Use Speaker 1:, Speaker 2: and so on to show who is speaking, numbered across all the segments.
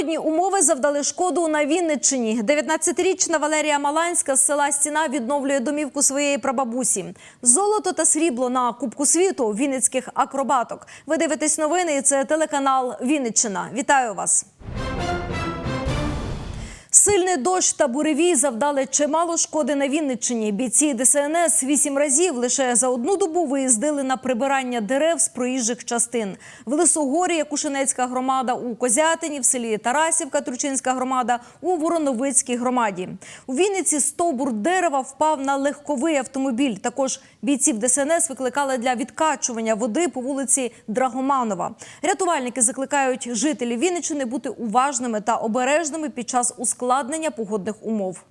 Speaker 1: Погодні умови завдали шкоду на Вінниччині. 19-річна Валерія Маланська з села Стіна відновлює домівку своєї прабабусі. Золото та срібло на Кубку світу вінницьких акробаток. Ви дивитесь новини. Це телеканал Вінниччина. Вітаю вас. Сильний дощ та буревій завдали чимало шкоди на Вінниччині. Бійці ДСНС вісім разів лише за одну добу виїздили на прибирання дерев з проїжджих частин. В Лисогорі Якушинецька громада у Козятині, в селі Тарасівка, Тручинська громада, у Вороновицькій громаді. У Вінниці стовбур дерева впав на легковий автомобіль. Також бійців ДСНС викликали для відкачування води по вулиці Драгоманова. Рятувальники закликають жителів Вінниччини бути уважними та обережними під час ускладнення погодних умов.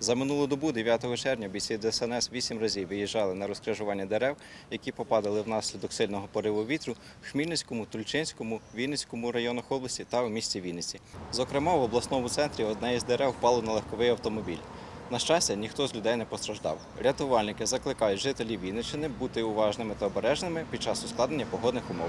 Speaker 2: За минулу добу, 9 червня, бійці ДСНС вісім разів виїжджали на розкрижування дерев, які попадали внаслідок сильного пориву вітру в Хмільницькому, Тульчинському, Вінницькому районах області та у місті Вінниці. Зокрема, в обласному центрі одне із дерев впало на легковий автомобіль. На щастя, ніхто з людей не постраждав. Рятувальники закликають жителів Вінниччини бути уважними та обережними під час ускладнення погодних умов.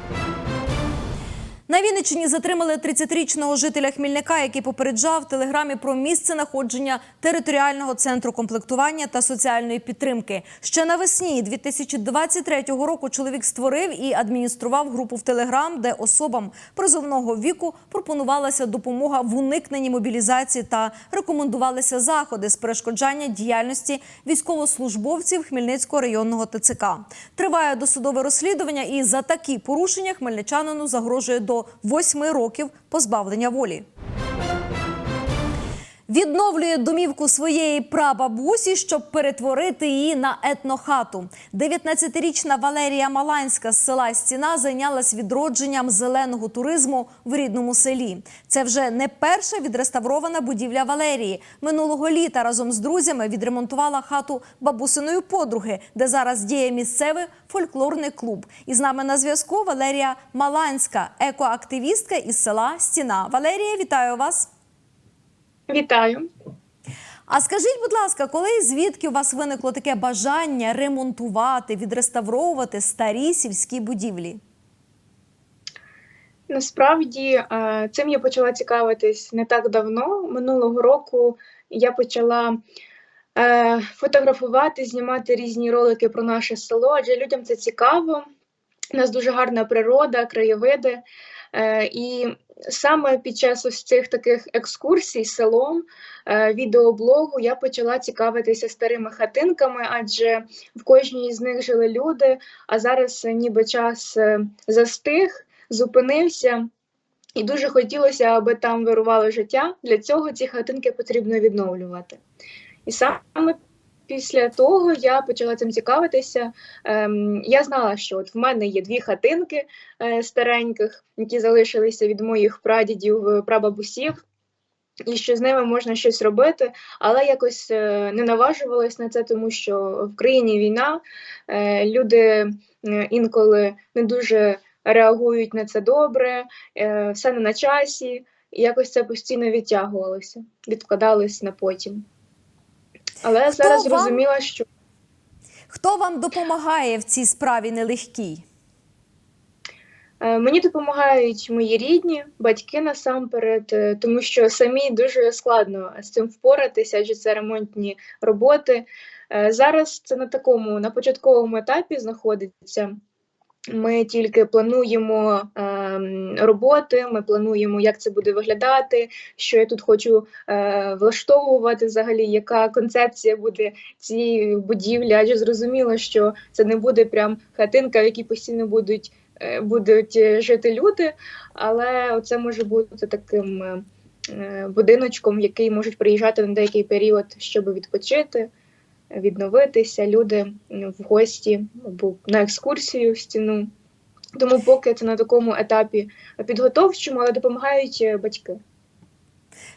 Speaker 1: На Вінниччині затримали 30-річного жителя Хмільника, який попереджав в телеграмі про місце знаходження територіального центру комплектування та соціальної підтримки. Ще навесні 2023 року чоловік створив і адміністрував групу в Телеграм, де особам призовного віку пропонувалася допомога в уникненні мобілізації та рекомендувалися заходи з перешкоджання діяльності військовослужбовців Хмельницького районного ТЦК. Триває досудове розслідування, і за такі порушення хмельничанину загрожує до восьми років позбавлення волі. Відновлює домівку своєї прабабусі, щоб перетворити її на етнохату. 19-річна Валерія Маланська з села Стіна зайнялась відродженням зеленого туризму в рідному селі. Це вже не перша відреставрована будівля Валерії. Минулого літа разом з друзями відремонтувала хату бабусиної подруги, де зараз діє місцевий фольклорний клуб. І з нами на зв'язку Валерія Маланська, екоактивістка із села Стіна. Валерія, вітаю вас.
Speaker 3: Вітаю.
Speaker 1: А скажіть, будь ласка, коли і звідки у вас виникло таке бажання ремонтувати, відреставровувати старі сільські будівлі?
Speaker 3: Насправді е, цим я почала цікавитись не так давно. Минулого року я почала е, фотографувати, знімати різні ролики про наше село, адже людям це цікаво. У нас дуже гарна природа, краєвиди. Е, І саме під час ось цих таких екскурсій селом, е, відеоблогу я почала цікавитися старими хатинками, адже в кожній з них жили люди, а зараз е, ніби час е, застиг, зупинився. І дуже хотілося, аби там вирувало життя. Для цього ці хатинки потрібно відновлювати. І саме після того я почала цим цікавитися. Ем, я знала, що от в мене є дві хатинки е, стареньких, які залишилися від моїх прадідів, е, прабабусів, і що з ними можна щось робити, але якось е, не наважувалась на це, тому що в країні війна, е, люди інколи не дуже реагують на це добре, все не на часі, і якось це постійно відтягувалося, відкладалось на потім. Але
Speaker 1: Хто
Speaker 3: зараз
Speaker 1: вам-
Speaker 3: зрозуміла, що
Speaker 1: Хто вам допомагає в цій справі нелегкій?
Speaker 3: Е, Мені допомагають мої рідні, батьки насамперед, е, тому що самі дуже складно з цим впоратися, адже це ремонтні роботи. Е, Зараз це на такому на початковому етапі знаходиться. Ми тільки плануємо ем, роботи, ми плануємо, як це буде виглядати, що я тут хочу е, влаштовувати взагалі, яка концепція буде цієї будівлі. Адже зрозуміло, що це не буде прям хатинка, в якій постійно будуть е, будуть е, жити люди, але це може бути таким е, е, будиночком, який можуть приїжджати на деякий період, щоб відпочити, відновитися, люди в гості або на екскурсію в стіну. Тому поки це на такому етапі підготовчому, але допомагають е, батьки.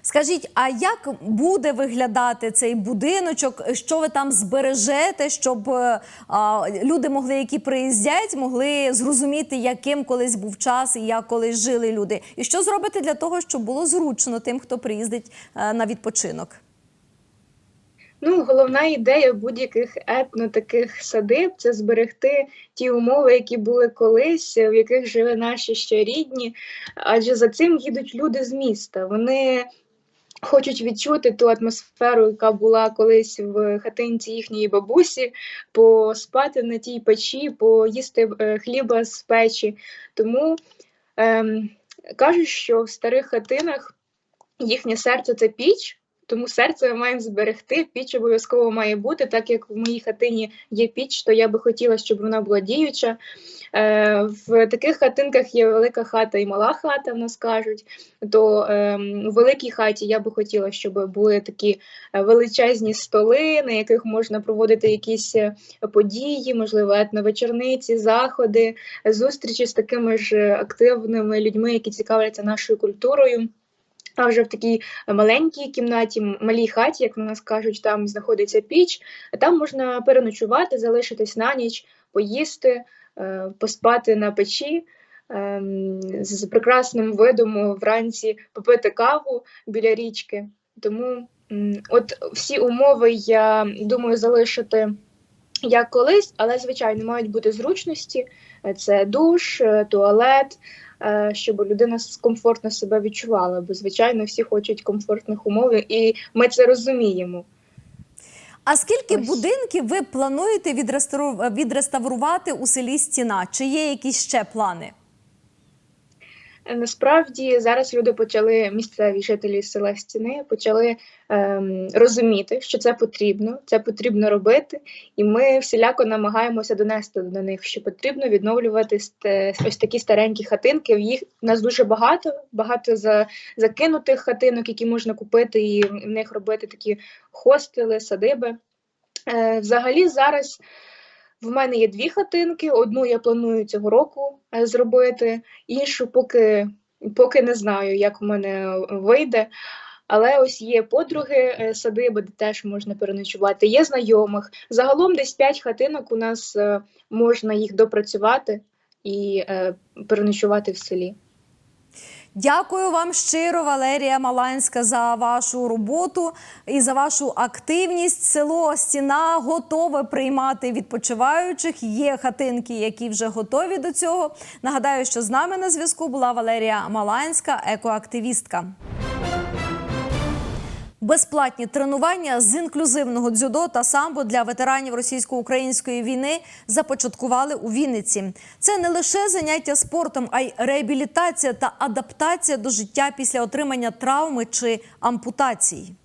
Speaker 1: Скажіть, а як буде виглядати цей будиночок? Що ви там збережете, щоб е, а, люди могли, які приїздять, могли зрозуміти, яким колись був час і як колись жили люди? І що зробите для того, щоб було зручно тим, хто приїздить е, на відпочинок?
Speaker 3: Ну, головна ідея будь-яких етно таких садиб це зберегти ті умови, які були колись, в яких жили наші ще рідні. Адже за цим їдуть люди з міста. Вони хочуть відчути ту атмосферу, яка була колись в хатинці їхньої бабусі, поспати на тій печі, поїсти е, хліба з печі. Тому ем, кажуть, що в старих хатинах їхнє серце це піч. Тому серце ми маємо зберегти, піч обов'язково має бути, так як в моїй хатині є піч, то я би хотіла, щоб вона була діюча. Е, в таких хатинках є велика хата і мала хата, в нас кажуть. То е, у великій хаті я би хотіла, щоб були такі е, величезні столи, на яких можна проводити якісь е, події, можливо, етновечорниці, заходи, зустрічі з такими ж активними людьми, які цікавляться нашою культурою. А вже в такій маленькій кімнаті, малій хаті, як на нас кажуть, там знаходиться піч, там можна переночувати, залишитись на ніч, поїсти, е, поспати на печі. ем, З прекрасним видом вранці попити каву біля річки. Тому от всі умови, я думаю, залишити як колись, але звичайно мають бути зручності: Е, це душ, е, туалет, е, щоб людина комфортно себе відчувала. Бо, звичайно, всі хочуть комфортних умов, і ми це розуміємо.
Speaker 1: А скільки
Speaker 3: Ось.
Speaker 1: будинків ви плануєте відреставрувати у селі Стіна? Чи є якісь ще плани?
Speaker 3: Насправді зараз люди почали місцеві жителі села Стіни почали ем, розуміти, що це потрібно, це потрібно робити, і ми всіляко намагаємося донести до них, що потрібно відновлювати ось такі старенькі хатинки. Їх у нас дуже багато, багато за, закинутих хатинок, які можна купити, і в них робити такі хостели, садиби. Е, взагалі зараз. В мене є дві хатинки. Одну я планую цього року е, зробити, іншу поки, поки не знаю, як в мене вийде. Але ось є подруги е, садиби, де теж можна переночувати, є знайомих. Загалом десь п'ять хатинок у нас е, можна їх допрацювати і е, переночувати в селі.
Speaker 1: Дякую вам щиро, Валерія Маланська, за вашу роботу і за вашу активність. Село Стіна готове приймати відпочиваючих. Є хатинки, які вже готові до цього. Нагадаю, що з нами на зв'язку була Валерія Маланська, екоактивістка. Безплатні тренування з інклюзивного дзюдо та самбо для ветеранів російсько-української війни започаткували у Вінниці. Це не лише заняття спортом, а й реабілітація та адаптація до життя після отримання травми чи ампутації.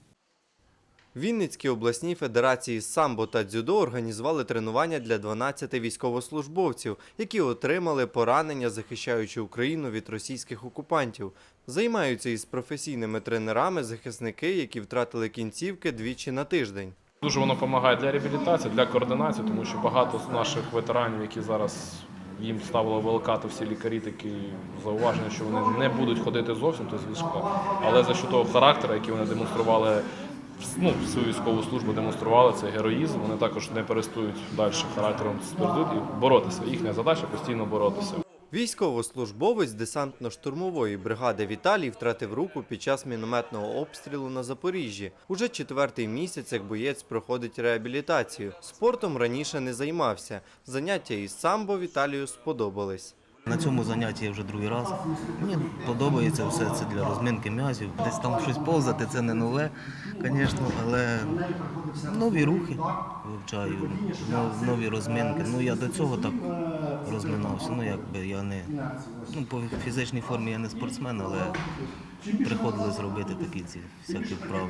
Speaker 4: Вінницькі обласні федерації самбо та дзюдо організували тренування для 12 військовослужбовців, які отримали поранення, захищаючи Україну від російських окупантів. Займаються із професійними тренерами захисники, які втратили кінцівки двічі на тиждень.
Speaker 5: Дуже воно допомагає для реабілітації, для координації, тому що багато з наших ветеранів, які зараз їм ставили великати всі лікарі, такі зауваження, що вони не будуть ходити зовсім то з ліжка. Але за що того характеру, який вони демонстрували, ну, свою військову службу демонстрували, це героїзм. Вони також не перестають далі характером і боротися. Їхня задача постійно боротися.
Speaker 4: Військовослужбовець десантно-штурмової бригади Віталій втратив руку під час мінометного обстрілу на Запоріжжі. Уже четвертий місяць, як боєць проходить реабілітацію. Спортом раніше не займався. Заняття із самбо Віталію сподобались.
Speaker 6: На цьому занятті я вже другий раз. Мені подобається все це для розминки м'язів. Десь там щось повзати, це не нове, звісно, але нові рухи вивчаю, нові розминки. Ну я до цього так розминався. Ну якби я не ну, по фізичній формі я не спортсмен, але приходилось зробити такі ці всякі вправи.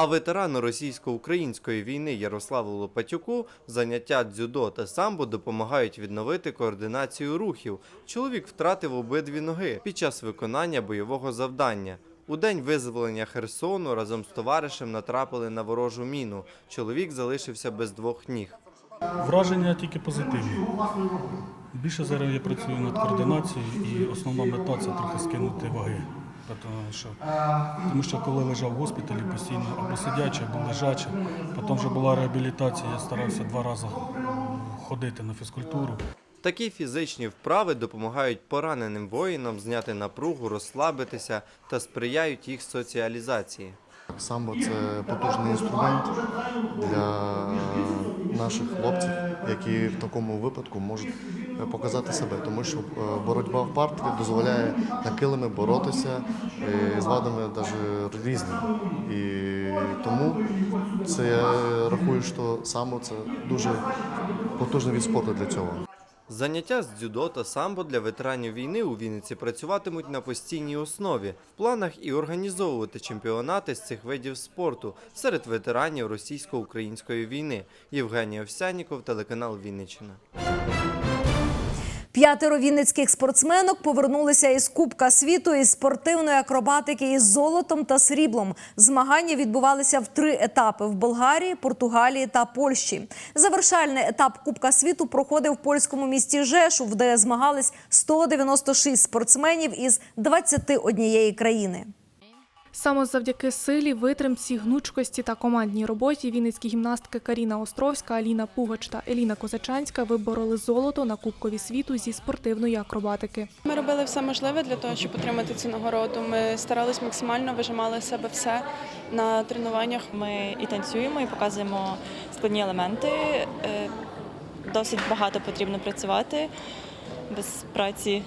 Speaker 4: А ветерану російсько-української війни Ярославу Лопатюку заняття дзюдо та самбо допомагають відновити координацію рухів. Чоловік втратив обидві ноги під час виконання бойового завдання. У день визволення Херсону разом з товаришем натрапили на ворожу міну. Чоловік залишився без двох ніг.
Speaker 7: Враження тільки позитивні. Більше зараз я працюю над координацією і основна мета це трохи скинути ваги. Тому що, тому що коли лежав в госпіталі постійно або сидячи, або лежачи, потім вже була реабілітація, я старався два рази ходити на фізкультуру.
Speaker 4: Такі фізичні вправи допомагають пораненим воїнам зняти напругу, розслабитися та сприяють їх соціалізації.
Speaker 8: Самбо це потужний інструмент для наших хлопців, які в такому випадку можуть е, показати себе, тому що е, боротьба в партері дозволяє на килими боротися е, з вадами навіть різними. І тому це я рахую, що самбо це дуже потужний від спорту для цього.
Speaker 4: Заняття з дзюдо та самбо для ветеранів війни у Вінниці працюватимуть на постійній основі. В планах і організовувати чемпіонати з цих видів спорту серед ветеранів російсько-української війни. Євгеній Овсяніков, телеканал Вінниччина.
Speaker 1: П'ятеро вінницьких спортсменок повернулися із Кубка світу із спортивної акробатики із золотом та сріблом. Змагання відбувалися в три етапи в Болгарії, Португалії та Польщі. Завершальний етап Кубка світу проходив в польському місті Жешув, де змагались 196 спортсменів із 21 країни.
Speaker 9: Саме завдяки силі, витримці, гнучкості та командній роботі вінницькі гімнастки Каріна Островська, Аліна Пугач та Еліна Козачанська вибороли золото на Кубкові світу зі спортивної акробатики.
Speaker 10: Ми робили все можливе для того, щоб отримати цю нагороду. Ми старались максимально, вижимали з себе все на тренуваннях.
Speaker 11: Ми і танцюємо, і показуємо складні елементи. Е, Досить багато потрібно працювати. Без праці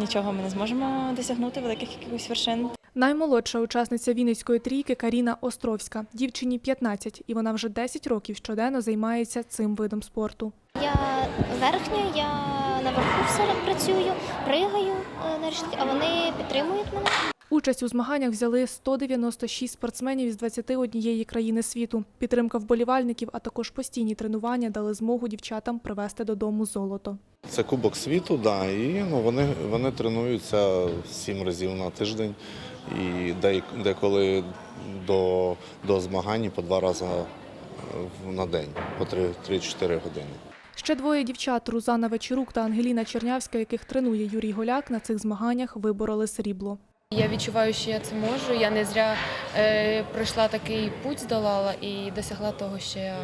Speaker 11: нічого ми не зможемо досягнути великих якихось вершин.
Speaker 9: Наймолодша учасниця Вінницької трійки Каріна Островська. Дівчині 15, і вона вже 10 років щоденно займається цим видом спорту.
Speaker 12: Я верхня, я наверху все працюю, пригаю е, на решітки, а вони підтримують мене.
Speaker 9: Участь у змаганнях взяли 196 спортсменів із 21 країни світу. Підтримка вболівальників, а також постійні тренування дали змогу дівчатам привезти додому золото.
Speaker 13: Це Кубок світу, да, і ну, вони, вони тренуються сім разів на тиждень і де, деколи до, до змагань по два рази в- на день, по 3-4 години.
Speaker 9: Ще двоє дівчат Рузана Вечерук та Ангеліна Чернявська, яких тренує Юрій Голяк, на цих змаганнях вибороли срібло.
Speaker 10: Я відчуваю, що я це можу. Я не зря е, пройшла такий путь, здолала і досягла того, що я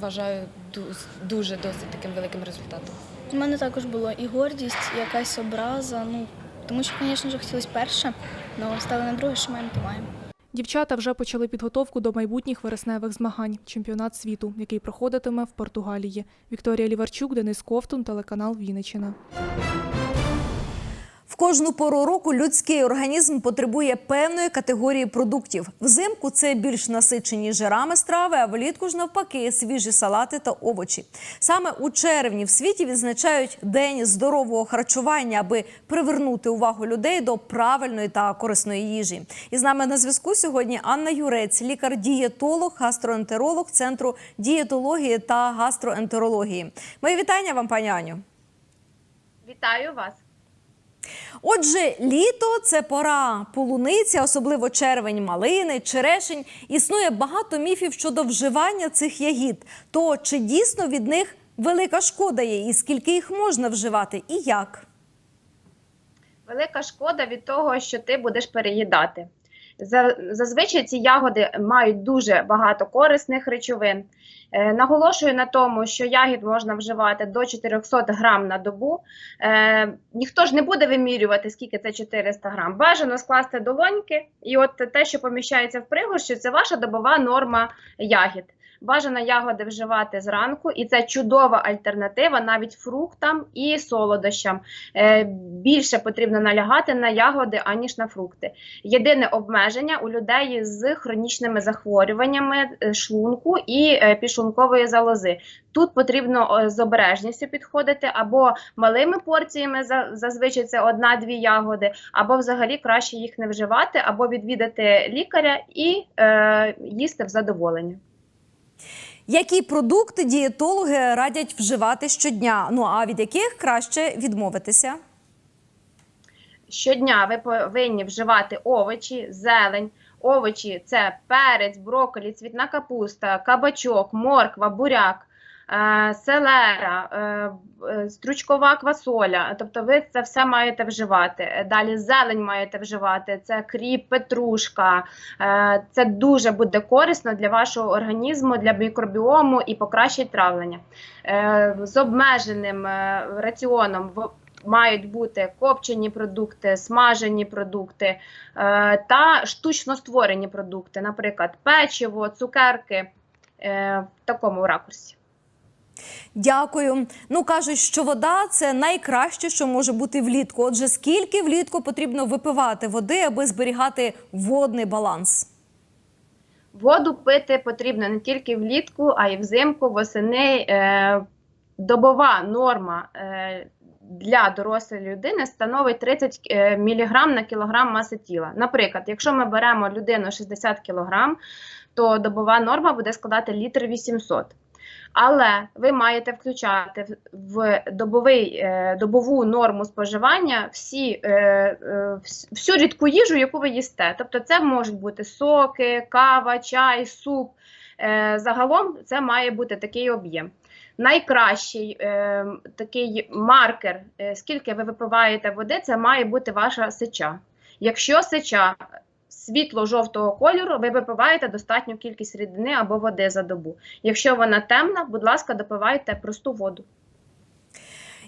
Speaker 10: вважаю ду- дуже досить таким великим результатом.
Speaker 12: У мене також була і гордість, і якась образа. Ну тому що, звісно ж, хотілося перше, але стали на друге, що маємо, то маємо.
Speaker 9: Дівчата вже почали підготовку до майбутніх вересневих змагань чемпіонат світу, який проходитиме в Португалії. Вікторія Ліварчук, Денис Ковтун, телеканал Вінниччина.
Speaker 1: Кожну пору року людський організм потребує певної категорії продуктів. Взимку це більш насичені жирами страви, а влітку ж навпаки свіжі салати та овочі. Саме у червні в світі відзначають День здорового харчування, аби привернути увагу людей до правильної та корисної їжі. І з нами на зв'язку сьогодні Анна Юрець, лікар-дієтолог, гастроентеролог Центру дієтології та гастроентерології. Мої вітання вам, пані Аню.
Speaker 14: Вітаю вас.
Speaker 1: Отже, літо це пора полуниці, особливо червень, малини, черешень. Існує багато міфів щодо вживання цих ягід. То чи дійсно від них велика шкода є, і скільки їх можна вживати, і як?
Speaker 14: Велика шкода від того, що ти будеш переїдати. Зазвичай ці ягоди мають дуже багато корисних речовин. Е, Наголошую на тому, що ягід можна вживати до 400 грам на добу. Е, ніхто ж не буде вимірювати, скільки це 400 грам. Бажано скласти долоньки, і от те, що поміщається в пригорщі, це ваша добова норма ягід. Бажано ягоди вживати зранку, і це чудова альтернатива навіть фруктам і солодощам. Е, більше потрібно налягати на ягоди, аніж на фрукти. Єдине обмеження у людей з хронічними захворюваннями е, шлунку і е, підшлункової залози. Тут потрібно з обережністю підходити або малими порціями, за- зазвичай це одна-дві ягоди, або взагалі краще їх не вживати, або відвідати лікаря і е, їсти в задоволення.
Speaker 1: Які продукти дієтологи радять вживати щодня? Ну а від яких краще відмовитися?
Speaker 14: Щодня ви повинні вживати овочі, зелень. Овочі це перець, брокколі, цвітна капуста, кабачок, морква, буряк, селера, е, е, стручкова квасоля. Тобто ви це все маєте вживати. Е, Далі зелень маєте вживати, це кріп, петрушка. Е, Це дуже буде корисно для вашого організму, для мікробіому і покращить травлення. Е, З обмеженим е, раціоном мають бути копчені продукти, смажені продукти е, та штучно створені продукти, наприклад, печиво, цукерки е, в такому ракурсі.
Speaker 1: Дякую. Ну кажуть, що вода це найкраще, що може бути влітку. Отже, скільки влітку потрібно випивати води, аби зберігати водний баланс?
Speaker 14: Воду пити потрібно не тільки влітку, а й взимку, восени. Е, добова норма е, для дорослої людини становить 30 е, мг на кілограм маси тіла. Наприклад, якщо ми беремо людину 60 кг, то добова норма буде складати літр 800. Але ви маєте включати в- добовий, е, добову норму споживання всі, е, е, вс- всю рідку їжу, яку ви їсте. Тобто це можуть бути соки, кава, чай, суп. Загалом це має бути такий об'єм. Найкращий такий маркер, скільки ви випиваєте води, це має бути ваша сеча. Якщо сеча світло-жовтого кольору, ви випиваєте достатню кількість рідини або води за добу. Якщо вона темна, будь ласка, допивайте просту воду.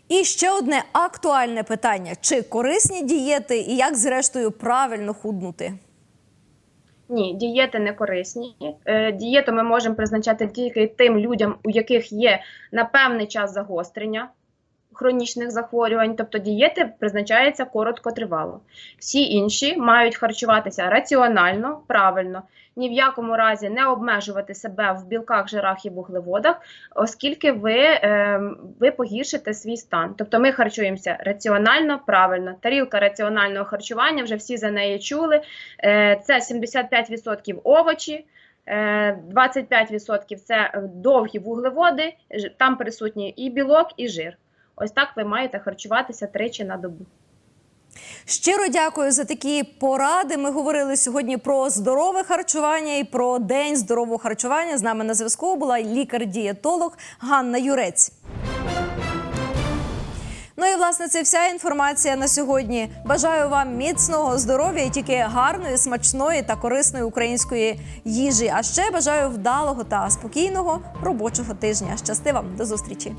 Speaker 1: І ще одне актуальне питання: чи корисні дієти і як зрештою правильно худнути?
Speaker 14: Ні, дієти не корисні. Е, дієту ми можемо призначати тільки тим людям, у яких є на певний час загострення хронічних захворювань, тобто дієти призначаються короткотривало. Всі інші мають харчуватися раціонально, правильно, ні в якому разі не обмежувати себе в білках, жирах і вуглеводах, оскільки ви, е, ви погіршите свій стан. Тобто ми харчуємося раціонально, правильно. Тарілка раціонального харчування, вже всі за неї чули. Е, Це 75% овочі. е, 25% це е, довгі вуглеводи, там присутні і білок, і жир. Ось так ви маєте харчуватися тричі на добу.
Speaker 1: Щиро дякую за такі поради. Ми говорили сьогодні про здорове харчування і про день здорового харчування. З нами на зв'язку була лікар-дієтолог Ганна Юрець. Ну і власне це вся інформація на сьогодні. Бажаю вам міцного здоров'я і тільки гарної, смачної та корисної української їжі. А ще бажаю вдалого та спокійного робочого тижня. Щасти вам до зустрічі!